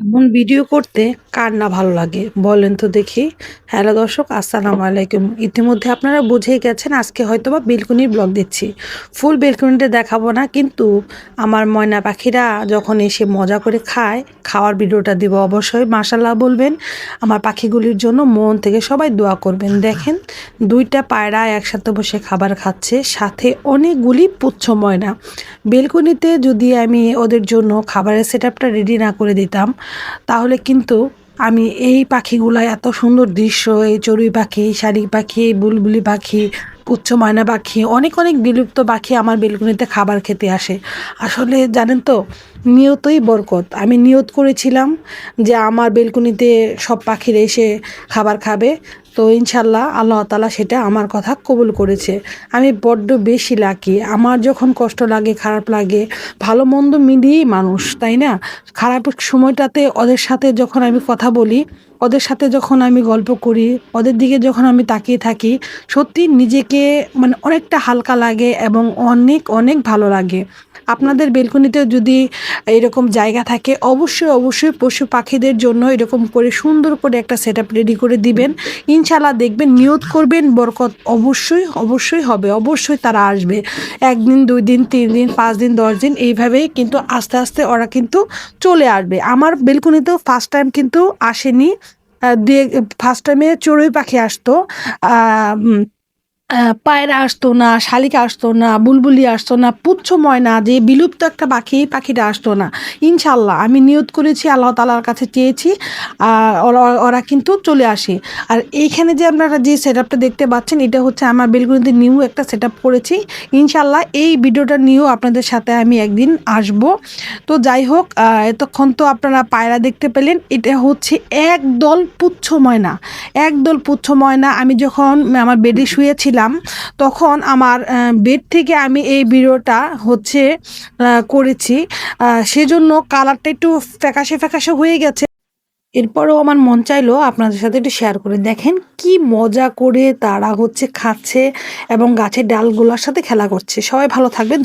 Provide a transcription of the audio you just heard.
এমন ভিডিও করতে কার না ভালো লাগে? বলেন তো দেখি। হ্যালো দর্শক, আসসালামু আলাইকুম। ইতিমধ্যে আপনারা বুঝেই গেছেন, আজকে হয়তো বা বেলকুনির ব্লগ দিচ্ছি। ফুল বেলকুনিটা দেখাবো না, কিন্তু আমার ময়না পাখিরা যখন এসে মজা করে খায়, খাওয়ার ভিডিওটা দিব অবশ্যই মাসাল্লাহ বলবেন। আমার পাখিগুলির জন্য মন থেকে সবাই দোয়া করবেন। দেখেন, দুইটা পায়রা একসাথে বসে খাবার খাচ্ছে, সাথে অনেকগুলি পুচ্ছ ময়না। বেলকুনিতে যদি আমি ওদের জন্য খাবারের সেট রেডি না করে দিতাম, তাহলে কিন্তু আমি এই পাখিগুলা এত সুন্দর দৃশ্য, এই চড়ুই পাখি শালিক পাখি, বুলবুলি পাখি উচ্চ ময়না পাখি, অনেক অনেক বিলুপ্ত পাখি আমার বেলকুনিতে খাবার খেতে আসে। আসলে জানেন তো, নিয়তই বরকত। আমি নিয়ত করেছিলাম যে আমার বেলকুনিতে সব পাখিরা এসে খাবার খাবে। তো ইনশাল্লাহ আল্লাহ তালা সেটা আমার কথা কবুল করেছে। আমি বড্ড বেশি লাকি আমার যখন কষ্ট লাগে, খারাপ লাগে, ভালো মন্দ মিলিয়েই মানুষ, তাই না? খারাপ সময়টাতে ওদের সাথে যখন আমি কথা বলি ওদের সাথে যখন আমি গল্প করি, ওদের দিকে যখন আমি তাকিয়ে থাকি, সত্যি নিজেকে মানে অনেকটা হালকা লাগে এবং অনেক অনেক ভালো লাগে। আপনাদের বেলকনিতেও যদি এরকম জায়গা থাকে, অবশ্যই অবশ্যই পশু পাখিদের জন্য এরকম করে সুন্দর করে একটা সেট রেডি করে দিবেন। ইনশাল্লাহ দেখবেন নিয়ত করবেন, বরকত অবশ্যই অবশ্যই হবে, অবশ্যই তারা আসবে। একদিন, দুই দিন, তিন দিন, পাঁচ দিন, দশ দিন, এইভাবেই কিন্তু আস্তে আস্তে ওরা কিন্তু চলে আসবে। আমার বেলকনিতেও ফার্স্ট টাইম কিন্তু আসেনি। ফার্স্ট টাইমে চড়ুই পাখি আসতো পায়রা আসতো না, শালিকা আসতো না, বুলবুলি আসতো না, পুচ্ছ ময়না যে বিলুপ্ত একটা পাখি পাখিটা আসতো না। ইনশাল্লাহ আমি নিয়ত করেছি, আল্লাহ তালার কাছে চেয়েছি, আর ওরা কিন্তু চলে আসে। আর এইখানে যে আপনারা যে সেট দেখতে পাচ্ছেন, এটা হচ্ছে আমার বেলগুলিতে নিউ একটা সেট আপ করেছি। ইনশাল্লাহ এই ভিডিওটা নিয়েও আপনাদের সাথে আমি একদিন আসব। তো যাই হোক এতক্ষণ তো আপনারা পায়রা দেখতে পেলেন, এটা হচ্ছে একদল পুচ্ছ ময়না। একদল পুচ্ছ ময়না, আমি যখন আমার বেডে শুয়েছিলাম তখন আমার বেড থেকে আমি এই ভিডিওটা হচ্ছে করেছি। সেজন্য কালারটা একটু ফ্যাকাশে ফ্যাকাশে হয়ে গেছে। এরপরও আমার মন চাইলো আপনাদের সাথে একটু শেয়ার করে। দেখেন কি মজা করে তারা হচ্ছে খাচ্ছে এবং গাছের ডালগুলোর সাথে খেলা করছে। সবাই ভালো থাকবেন